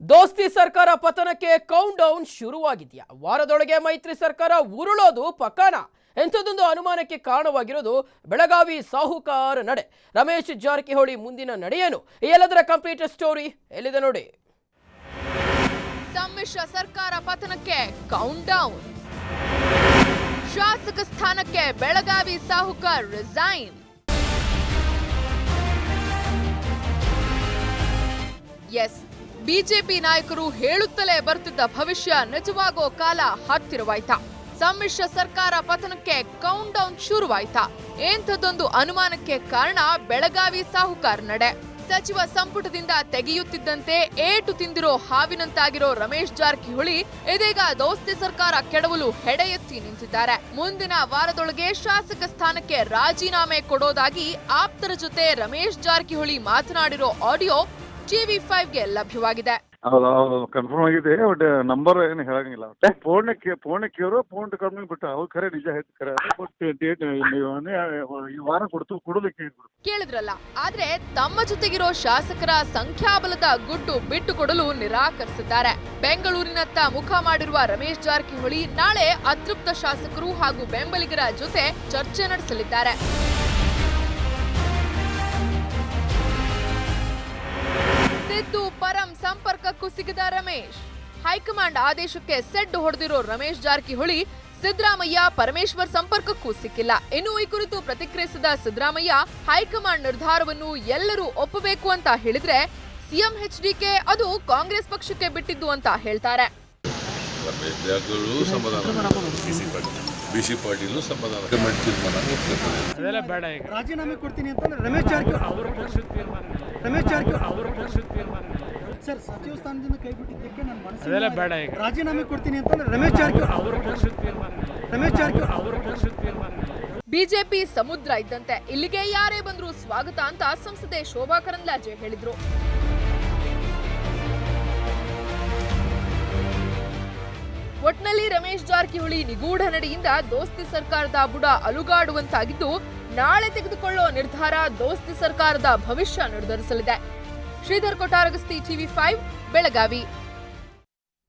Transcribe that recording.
ದೋಸ್ತಿ ಸರ್ಕಾರ ಪತನಕ್ಕೆ ಕೌಂಟ್ ಡೌನ್ ಶುರುವಾಗಿದೆಯಾ? ವಾರದೊಳಗೆ ಮೈತ್ರಿ ಸರ್ಕಾರ ಉರುಳೋದು ಪಕಾನ ಎಂಥದ್ದೊಂದು ಅನುಮಾನಕ್ಕೆ ಕಾರಣವಾಗಿರೋದು ಬೆಳಗಾವಿ ಸಾಹುಕಾರ ನಡೆ. ರಮೇಶ್ ಜಾರಕಿಹೊಳಿ ಮುಂದಿನ ನಡೆಯೇನು? ಎಲ್ಲದರ ಕಂಪ್ಲೀಟ್ ಸ್ಟೋರಿ ಎಲ್ಲಿದೆ ನೋಡಿ? ಸಮ್ಮಿಶ್ರ ಸರ್ಕಾರ ಪತನಕ್ಕೆ ಕೌಂಟ್ ಡೌನ್ ಶಾಸಕ ಸ್ಥಾನಕ್ಕೆ ಬೆಳಗಾವಿ ಸಾಹುಕಾರ್ ರಿಸೈನ್ ಎಸ್ ಬಿಜೆಪಿ ನಾಯಕರು ಹೇಳುತ್ತಲೇ ಬರ್ತಿದ್ದ ಭವಿಷ್ಯ ನಿಜವಾಗೋ ಕಾಲ ಹತ್ತಿರವಾಯ್ತಾ. ಸಮ್ಮಿಶ್ರ ಸರ್ಕಾರ ಪತನಕ್ಕೆ ಕೌಂಟ್ ಡೌನ್ ಶುರುವಾಯ್ತಾ. ಎಂಥದ್ದೊಂದು ಅನುಮಾನಕ್ಕೆ ಕಾರಣ ಬೆಳಗಾವಿ ಸಾಹುಕಾರ್ ನಡೆ. ಸಚಿವ ಸಂಪುಟದಿಂದ ತೆಗೆಯುತ್ತಿದ್ದಂತೆ ಏಟು ತಿಂದಿರೋ ಹಾವಿನಂತಾಗಿರೋ ರಮೇಶ್ ಜಾರಕಿಹೊಳಿ ಇದೀಗ ದೋಸ್ತಿ ಸರ್ಕಾರ ಕೆಡವಲು ಹೆಡೆ ಎತ್ತಿ ನಿಂತಿದ್ದಾರೆ. ಮುಂದಿನ ವಾರದೊಳಗೆ ಶಾಸಕ ಸ್ಥಾನಕ್ಕೆ ರಾಜೀನಾಮೆ ಕೊಡೋದಾಗಿ ಆಪ್ತರ ಜೊತೆ ರಮೇಶ್ ಜಾರಕಿಹೊಳಿ ಮಾತನಾಡಿರೋ ಆಡಿಯೋ ಟಿವಿ ಫೈವ್ಗೆ ಲಭ್ಯವಾಗಿದೆ. ಹೌದು ಹೌದು ಕನ್ಫರ್ಮ್ ಆಗಿದೆ ಬಟ್ ನಂಬರ್ ಏನು ಹೇಳಂಗಿಲ್ಲ. ಫೋನ್ ಫೋನ್ ಕೇಳೋ ಫೋನ್ ಕಮ್ಮಿ ಬಿಟ್ಟು. ಅವ್ರು ಖರೆ ನಿಜ ಹೇಳ್ತು ಖರೆ ಡೇಟ್ ಈ ವಾರ ಕೊಡ್ತು ಕೊಡಲಿಕ್ಕೆ ಹೇಳ್ಬಿಡು. ಕೇಳಿದ್ರಲ್ಲ ಆದ್ರೆ ತಮ್ಮ ಜೊತೆಗಿರೋ ಶಾಸಕರ ಸಂಖ್ಯಾಬಲದ ಗುಟ್ಟು ಬಿಟ್ಟು ಕೊಡಲು ನಿರಾಕರಿಸಿದ್ದಾರೆ. ಬೆಂಗಳೂರಿನತ್ತ ಮುಖ ಮಾಡಿರುವ ರಮೇಶ್ ಜಾರಕಿಹೊಳಿ ನಾಳೆ ಅತೃಪ್ತ ಶಾಸಕರು ಹಾಗೂ ಬೆಂಬಲಿಗರ ಜೊತೆ ಚರ್ಚೆ ನಡೆಸಲಿದ್ದಾರೆ. ಸಂಪರ್ಕಕ್ಕೂ ಸಿಗದ ರಮೇಶ್. ಹೈಕಮಾಂಡ್ ಆದೇಶಕ್ಕೆ ಸೆಡ್ ಹೊಡೆದಿರೋ ರಮೇಶ್ ಜಾರಕಿಹೊಳಿ ಸಿದ್ದರಾಮಯ್ಯ ಪರಮೇಶ್ವರ್ ಸಂಪರ್ಕಕ್ಕೂ ಸಿಕ್ಕಿಲ್ಲ. ಇನ್ನು ಈ ಕುರಿತು ಪ್ರತಿಕ್ರಿಯಿಸಿದ ಸಿದ್ದರಾಮಯ್ಯ ಹೈಕಮಾಂಡ್ ನಿರ್ಧಾರವನ್ನು ಎಲ್ಲರೂ ಒಪ್ಪಬೇಕು ಅಂತ ಹೇಳಿದ್ರೆ ಸಿಎಂ ಎಚ್ಡಿಕೆ ಅದು ಕಾಂಗ್ರೆಸ್ ಪಕ್ಷಕ್ಕೆ ಬಿಟ್ಟಿದ್ದು ಅಂತ ಹೇಳ್ತಾರೆ. ರಾಜೀನಾಮೆ ಕೊಡ್ತೀನಿ ಅಂತಂದ್ರೆ ರಮೇಶ್ ಜಾರಕಿಹೊಳಿ ಸರ್ ಸಚಿವ ಸ್ಥಾನದಿಂದ ಕೈ ಬಿಟ್ಟಿದ್ದಕ್ಕೆ ನನ್ನ ಅದೆಲ್ಲ ಬೇಡ ಈಗ. ರಾಜೀನಾಮೆ ಕೊಡ್ತೀನಿ ಅಂತಂದ್ರೆ ರಮೇಶ್ ಜಾರಕಿಹೊಳಿ. ಅವ್ರ ಪಕ್ಷದ ತೀರ್ಮಾನ ರಮೇಶ್ ಜಾರಕಿಹೊಳಿ. ಅವ್ರ ಪಕ್ಷದ ತೀರ್ಮಾನ ಬಿಜೆಪಿ ಸಮುದ್ರ ಇದ್ದಂತೆ ಇಲ್ಲಿಗೆ ಯಾರೇ ಬಂದರೂ ಸ್ವಾಗತ ಅಂತ ಸಂಸದೆ ಶೋಭಾ ಕರಂದ್ಲಾಜೆ ಹೇಳಿದ್ರು. ಒಟ್ನಲ್ಲಿ ರಮೇಶ್ ಜಾರಕಿಹೊಳಿ ನಿಗೂಢ ನಡೆಯಿಂದ ದೋಸ್ತಿ ಸರ್ಕಾರದ ಬುಡ ಅಲುಗಾಡುವಂತಾಗಿದ್ದು ನಾಳೆ ತೆಗೆದುಕೊಳ್ಳೋ ನಿರ್ಧಾರ ದೋಸ್ತಿ ಸರ್ಕಾರದ ಭವಿಷ್ಯ ನಿರ್ಧರಿಸಲಿದೆ. Shridhar Kottaragasti TV five Belagavi.